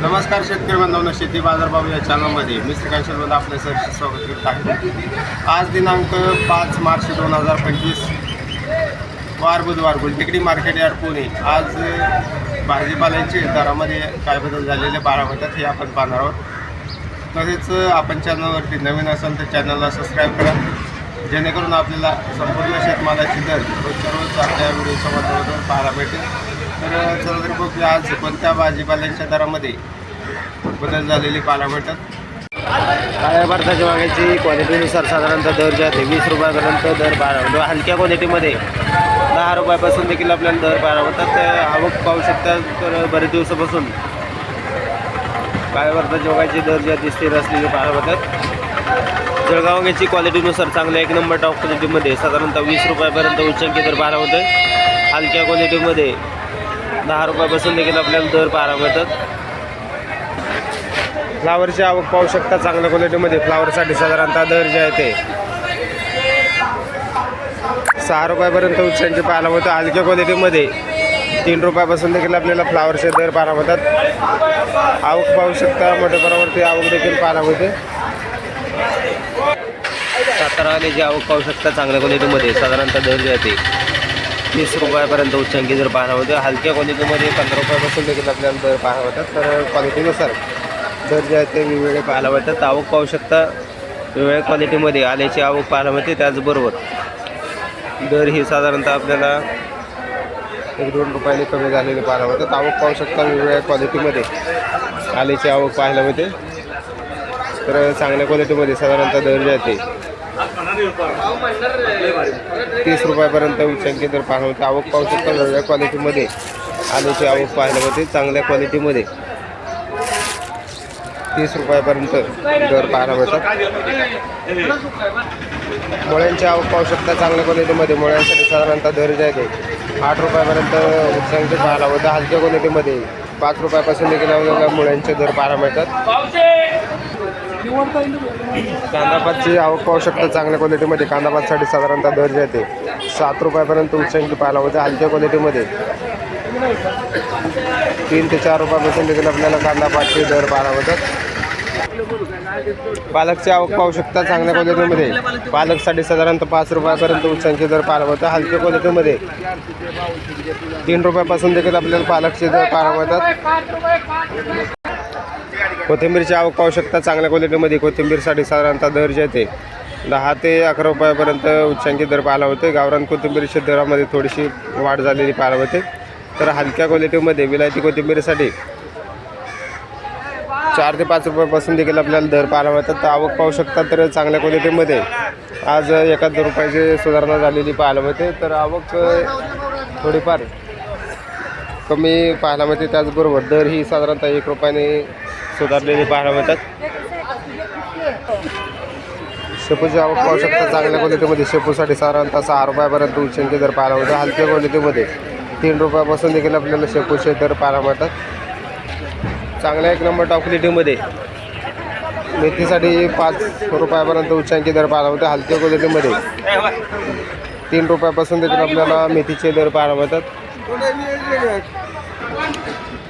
नमस्कार शेतकरी बांधवांना शेती बाजारभाव या चॅनलमध्ये मी श्रीकांत शर्मा आपले सहर्ष स्वागत करत आहे. आज दिनांक पाच मार्च दोन हजार पंचवीस. वार बुधवार गुलटेकडी मार्केट यार्ड पुणे. आज भाजीपाल्यांचे दरामध्ये काय बदल झालेले बारा होतात हे आपण पाहणार आहोत. तसेच आपण चॅनलवरती नवीन असाल तर चॅनलला सबस्क्राईब करा. जेणेकरून आपल्याला संपूर्ण शेतमालाची दर रोजच्या रोज आपल्या व्हिडिओच्या माध्यमातून पाहायला भेटेल तर अ, चला तर बघूया आज कोणत्या भाजीपाल्यांच्या दरामध्ये बदल झालेले पाहायला भेटतात काळ्या भारताच्या वांग्याची क्वालिटीनुसार साधारणतः दर जे आहे वीस रुपयापर्यंत दर बारा म्हणजे हलक्या क्वालिटीमध्ये दहा रुपयापासून देखील आपल्याला दर बारा होतात तर आवक पाहू शकता तर बरेच दिवसापासून काळ्या भारताच्या वांग्याची दर जे आहे स्थिर असलेली पाहायला होतात जळगाव वांग्याची क्वालिटीनुसार चांगल्या एक नंबर टॉप क्वालिटीमध्ये साधारणतः वीस रुपयापर्यंत उच्चांकी दर बारा होतं हलक्या क्वालिटीमध्ये दहा रुपयापासून देखील आपल्याला दर पाहायला मिळतात. फ्लावरची आवक पाहू शकता चांगल्या क्वालिटीमध्ये फ्लावरसाठी साधारणतः दर जे आहे ते सहा रुपयापर्यंत उच्चांची पाहायला होतं हलक्या क्वालिटीमध्ये तीन रुपयापासून देखील आपल्याला फ्लावरचे दर पाहायला होतात आवक पाहू शकता मोठ्या प्रमाणावरती आवक देखील पाहायला होते जी आवक पाहू शकता चांगल्या क्वालिटीमध्ये साधारणतः दर जे आहे ते तीस रुपयापर्यंत उच्चांकी जर पाहायला होते. हलक्या क्वालिटीमध्ये पंधरा रुपयापासून देखील आपल्याला दर पाहायला होतात तर क्वालिटीनुसार दर जे आहेत ते वेगवेगळे पाहायला मिळतात आवक पाहू शकता वेगवेगळ्या क्वालिटीमध्ये आल्याची आवक पाहायला मिळते. त्याचबरोबर दर ही साधारणतः आपल्याला एक दोन रुपयाने कमी झालेले पाहायला मिळतात आवक पाहू शकता वेगवेगळ्या क्वालिटीमध्ये आल्याची आवक पाहायला मिळते. तर चांगल्या क्वालिटीमध्ये साधारणतः दर जे आहे ते तीस रुपयापर्यंत उच्चांकी दर पाहायला होते. आवक पाहू शकता वेगवेगळ्या क्वालिटीमध्ये आलूची आवक पाहायला होते चांगल्या क्वालिटीमध्ये तीस रुपयापर्यंत दर पाहायला मिळतात. मुळ्यांची आवक पाहू शकता चांगल्या क्वालिटीमध्ये मुळ्यांसाठी साधारणतः दर जे आहे आठ रुपयापर्यंत उच्चांकी पाहायला होतं हलक्या क्वालिटीमध्ये पाच रुपयापासून देखील आपल्याला मुळ्यांचे दर पाहायला मिळतात. कांदापातची आवक पाहू शकता चांगल्या क्वालिटीमध्ये कांदापातसाठी साधारणतः दर जे सात रुपयापर्यंत उच्चांकी पाहायला होते हलक्या क्वालिटीमध्ये तीन ते चार रुपयापासून देखील आपल्याला कांदापातचे दर पाहायला होतात पालकची आवक पाहू शकता चांगल्या क्वालिटीमध्ये पालकसाठी साधारणतः पाच रुपयापर्यंत उच्चांकी दर पाहायला होतं हलक्या क्वालिटीमध्ये तीन रुपयापासून देखील आपल्याला पालकचे दर पाहायला होतात कोथिंबीरची आवक पाहू शकता. चांगल्या क्वालिटीमध्ये कोथिंबीरसाठी साधारणतः दर जे आहे ते. दहा ते अकरा रुपयापर्यंत उच्चांकी दर पाहायला होते गावरान कोथिंबीरच्या दरामध्ये थोडीशी वाढ झालेली पाहायला होते. तर हलक्या क्वालिटीमध्ये विलायती कोथिंबीरसाठी चार ते पाच रुपयापासून देखील आपल्याला दर पाहायला मिळतात. तर आवक पाहू शकता तर चांगल्या क्वालिटीमध्ये आज एका दोन रुपयाची सुधारणा झालेली पाहायला मिळते. तर आवक थोडीफार कमी पाहायला मिळते त्याचबरोबर दर ही साधारणतः एक रुपयाने सुधारलेली पाहायला मिळतात. शेपूची आवक पाहू शकता चांगल्या क्वालिटीमध्ये शेपूसाठी साधारणतः सहा रुपयापर्यंत उच्चांचे दर पाहायला मिळतात हलक्या क्वालिटीमध्ये तीन रुपयापासून देखील आपल्याला शेपूचे दर पाहायला मिळतात. चांगल्या एक नंबर टॉप क्वालिटीमध्ये मेथीसाठी पाच रुपयापर्यंत उच्चांकी दर पाहायला मिळतात हलक्या क्वालिटीमध्ये तीन रुपयापासून देखील आपल्याला मेथीचे दर पाहायला मिळतात.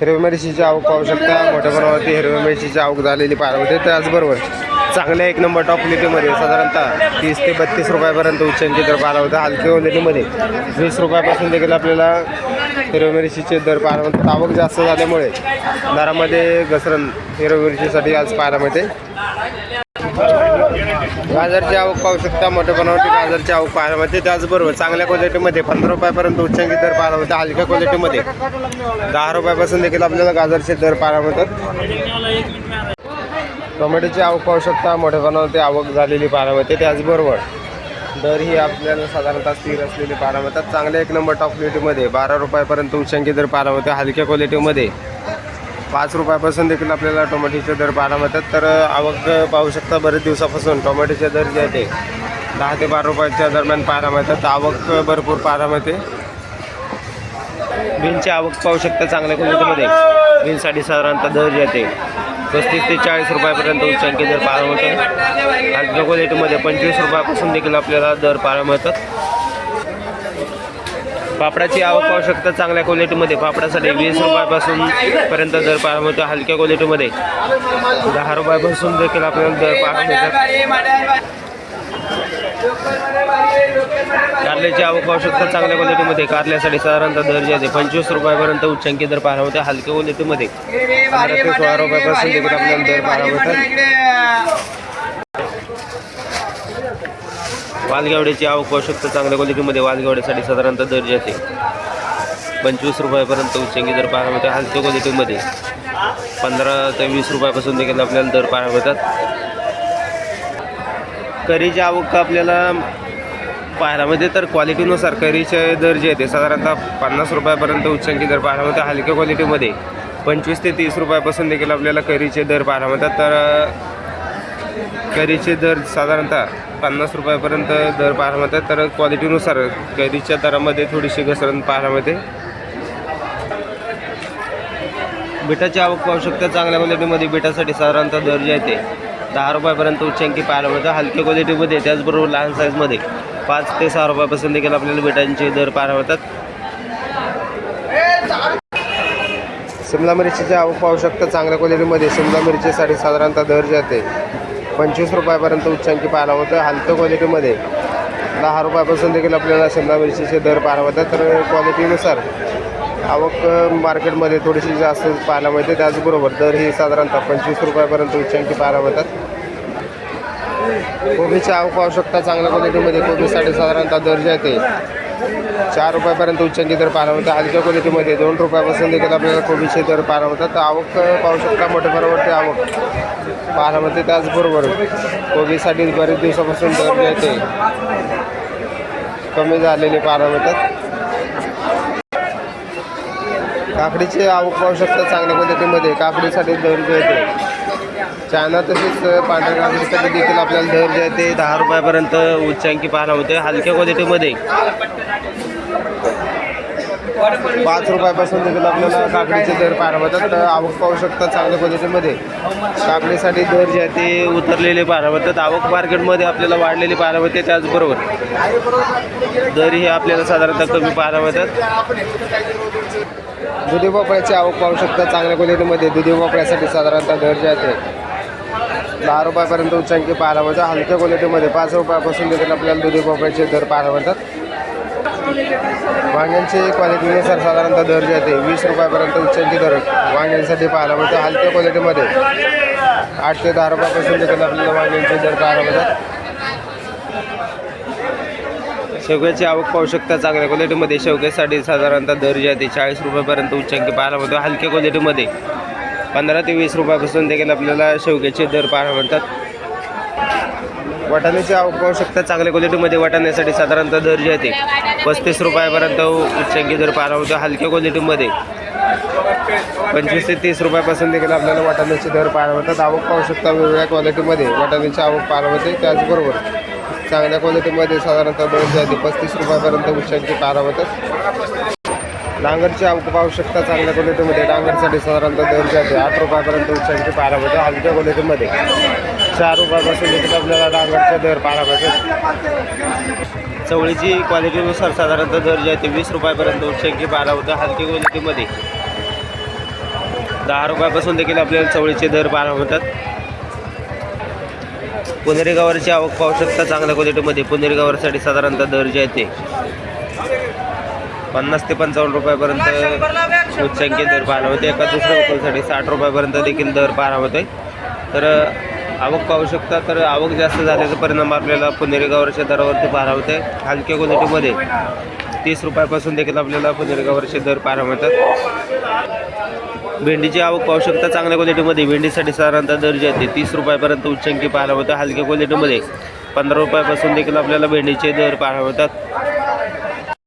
हिरव्या मिरचीची आवक पाहू शकता. मोठ्या प्रमाणावरती हिरव्या मिरचीची आवक झालेली पाहायला मिळते. त्याचबरोबर चांगल्या एक नंबर टॉप क्वालिटीमध्ये साधारणतः तीस ते बत्तीस रुपयापर्यंत उच्चांचे दर पाहायला होता हलक्या क्वालिटीमध्ये वीस रुपयापासून देखील आपल्याला हिरव्या मिरचीचे दर पाहायला मिळतात. आवक जास्त झाल्यामुळे दरामध्ये घसरण हिरव्या मिरचीसाठी आज पाहायला मिळते. गाजरची आवक पाहू शकता मोठ्या प्रमाणावरती गाजरची आवक पाहायला मिळते. त्याचबरोबर चांगल्या क्वालिटीमध्ये पंधरा रुपयापर्यंत उच्चांकी दर पाहायला मिळते हलक्या क्वालिटीमध्ये दहा रुपयापासून देखील आपल्याला गाजरचे दर पाहायला मिळतात. टोमॅटोची आवक पाहू शकता मोठ्या प्रमाणावरती आवक झालेली पाहायला मिळते. त्याचबरोबर दर ही आपल्याला साधारणतः स्थिर असलेली पाहायला मिळतात. चांगल्या एक नंबर टॉप क्वालिटीमध्ये बारा रुपयापर्यंत उच्चांकी दर पाहायला मिळते. हलक्या क्वालिटीमध्ये पाच रुपयापासून देखील आपल्याला टोमॅटोचे दर पाहायला मिळतात. तर आवक पाहू शकता बरेच दिवसापासून टोमॅटोचे दर जे आहे ते दहा ते बारा रुपयाच्या दरम्यान पाहायला मिळतात. आवक भरपूर पाहायला मिळते. बीनची आवक पाहू शकता चांगल्या क्वालिटीमध्ये. बीनसाठी साधारणतः दर जे आहे पस्तीस ते चाळीस रुपयापर्यंत उच्चांकी दर पाहायला मिळतात. आणि क्वालिटीमध्ये पंचवीस रुपयापासून देखील आपल्याला दर पाहायला मिळतात. पापडाची आवक पाहू शकता चांगल्या क्वालिटीमध्ये पापडासाठी वीस रुपयापासून पर्यंत दर पाहायला मिळतो हलक्या क्वालिटीमध्ये दहा रुपयापासून देखील आपल्याला दर पाहायला मिळतात. कारल्याची आवक पाहू शकता चांगल्या क्वालिटीमध्ये कारल्यासाठी साधारणतः दर जे आहे पंचवीस रुपयापर्यंत उच्चांकी दर पाहायला मिळते हलक्या क्वालिटीमध्ये पंधरा ते सोळा रुपयापासून देखील आपल्याला दर पाहायला मिळतात. वालगावड्याची आवक पाहू चांगल्या क्वालिटीमध्ये वालगावड्यासाठी साधारणतः दर्जा जे पंचवीस रुपयापर्यंत उच्चंगी दर पाहायला मिळतात. हलक्या क्वालिटीमध्ये पंधरा ते वीस रुपयापासून देखील आपल्याला दर पाहायला मिळतात. करीची आवक आपल्याला पाहायला मिळते. तर क्वालिटीनुसार करीचे दर जे आहेत. ते साधारणतः पन्नास रुपयापर्यंत उच्चांकी दर पाहायला मिळतात. हलक्या क्वालिटीमध्ये पंचवीस ते तीस रुपयापासून देखील आपल्याला करीचे दर पाहायला मिळतात. तर करीचे दर साधारणतः पन्नास रुपयापर्यंत दर पाहायला मिळतात. तर क्वालिटीनुसार करीच्या दरामध्ये थोडीशी घसरण पाहायला मिळते. बिटाची आवक पाहू शकता चांगल्या क्वालिटीमध्ये बिटासाठी साधारणतः दर जे आहे ते दहा रुपयापर्यंत उच्चांकी पाहायला मिळतं हलक्या क्वालिटीमध्ये त्याचबरोबर लहान साईजमध्ये पाच ते सहा रुपयापासून देखील आपल्याला बिटांचे दर पाहायला मिळतात. शिमला मिरचीची आवक पाहू शकता चांगल्या क्वालिटीमध्ये शिमला मिरचीसाठी साधारणतः दर जाते पंचवीस रुपयापर्यंत उच्चांकी पाहायला होतं. हलकं क्वालिटीमध्ये दहा रुपयापासून देखील आपल्याला शिमला मिरचीचे दर पाहायला होतात. तर क्वालिटीनुसार आवक मार्केटमध्ये थोडीशी जास्त पाहायला मिळते. त्याचबरोबर दर ही साधारणतः पंचवीस रुपयापर्यंत उच्चांकी पाहायला मिळतात कोबीची आवक पाहू शकता. चांगल्या क्वालिटीमध्ये कोबीसाठी साधारणतः दर जे आहे ते चार रुपयापर्यंत उच्चांकी दर पाहायला मिळतात हलक्या क्वालिटीमध्ये दोन रुपयापासून देखील आपल्याला कोबीचे दर पाहायला मिळतात तर आवक पाहू शकता मोठ्या प्रमाणावरती आवक. पाहायला मिळते त्याचबरोबर कोबीसाठी बरेच दिवसापासून दर जे ते कमी झालेले पाहायला मिळतात काकडीची आवक पाहू शकता चांगल्या पद्धतीमध्ये काकडीसाठी दर जे आहे चायना तसेच पांढऱ्या काकडीसाठी देखील आपल्याला दर जे आहे ते दहा रुपयापर्यंत उच्चांकी पाहायला मिळते. हलक्या क्वालिटीमध्ये. पाच रुपयापासून देखील आपल्याला काकडीचे दर पाहायला मिळतात. तर आवक पाहू शकतात चांगल्या क्वालिटीमध्ये. काकडीसाठी दर जे आहे ते उतरलेले पाहायला मिळतात. आवक मार्केटमध्ये आपल्याला वाढलेली पाहायला मिळते त्याचबरोबर दर हे आपल्याला साधारणतः कमी पाहायला मिळतात. दुधी भोपळ्याची आवक पाहू शकता चांगल्या क्वालिटीमध्ये. दुधी भोपळ्यासाठी साधारणतः दर जे आहे ते दहा रुपयापर्यंत उच्चांकी पाहायला मिळतात हलक्या क्वालिटीमध्ये पाच रुपयापासून देखील आपल्याला दुधी भोपळ्याचे दर पाहायला मिळतात. वांग्यांची क्वालिटीनुसार म्हणजे साधारणतः दर जे आहे वीस रुपयापर्यंत उच्चांकी दर वांग्यांसाठी पाहायला मिळतं. हलक्या क्वालिटीमध्ये आठ ते दहा रुपयापासून देखील आपल्याला वांग्यांचे दर पाहायला मिळतात. शेवग्याची आवक पाहू शकता चांगल्या क्वालिटीमध्ये शेवग्यासाठी साधारणतः दर जे आहे ते चाळीस रुपयापर्यंत उच्चांकी पाहायला मिळतो. हलक्या क्वालिटीमध्ये पंधरा ते वीस रुपयापासून देखील आपल्याला शेवग्याचे दर पाहायला मिळतात. वाटाण्याची आवक पाहू शकता चांगल्या क्वालिटीमध्ये वाटाण्यासाठी साधारणतः दर जे आहे ते पस्तीस रुपयापर्यंत उच्चांकी दर पाहायला मिळतो हलक्या क्वालिटीमध्ये पंचवीस ते तीस रुपयापासून देखील आपल्याला वाटाण्याचे दर पाहायला मिळतात. आवक पाहू शकता वेगवेगळ्या क्वालिटीमध्ये वाटाण्याची आवक पाहायला मिळते. त्याचबरोबर चांगल्या क्वालिटीमध्ये साधारणतः दर जे आहे ते पस्तीस रुपयापर्यंत उच्चांकी पाहायला मिळतात. डांगरची आवक पाहू शकता चांगल्या क्वालिटीमध्ये डांगरसाठी साधारणतः दर आहे ते आठ रुपयापर्यंत उच्चांची पाहायला मिळते हलक्या क्वालिटीमध्ये. चार रुपयापासून देखील आपल्याला डांगरचा दर पाहायला भेटेल चवळीची क्वालिटीनुसार साधारणतः दर जे आहे ते वीस रुपयापर्यंत उच्चांकी पाहायला होतं हलकी क्वालिटीमध्ये. दहा रुपयापासून देखील आपल्याला चवळीचे दर पाहायला मिळतात पुणेरी गवारीची आवक पाहू शकता चांगल्या क्वालिटीमध्ये. पुणेरी गवारीसाठी साधारणतः दर जे आहे ते पन्नास ते पंचावन्न रुपयापर्यंत उच्चांकी दर पाहायला होते. एका दुसऱ्या वस्तूसाठी साठ रुपयापर्यंत देखील दर पाहायला होते तर आवक पाहू शकता तर आवक जास्त झाल्याचा परिणाम आपल्याला पुणेरी गावरच्या दरावरती पाहायला होते हलक्या क्वालिटीमध्ये तीस रुपयापासून देखील आपल्याला पुणेरी गावरचे दर पाहायला मिळतात. भेंडीची आवक पाहू शकता चांगल्या क्वालिटीमध्ये. भेंडीसाठी साधारणतः दर जे आहे तीस रुपयापर्यंत उच्चांकी पाहायला होतं हलक्या क्वालिटीमध्ये पंधरा रुपयापासून देखील आपल्याला भेंडीचे दर पाहायला मिळतात.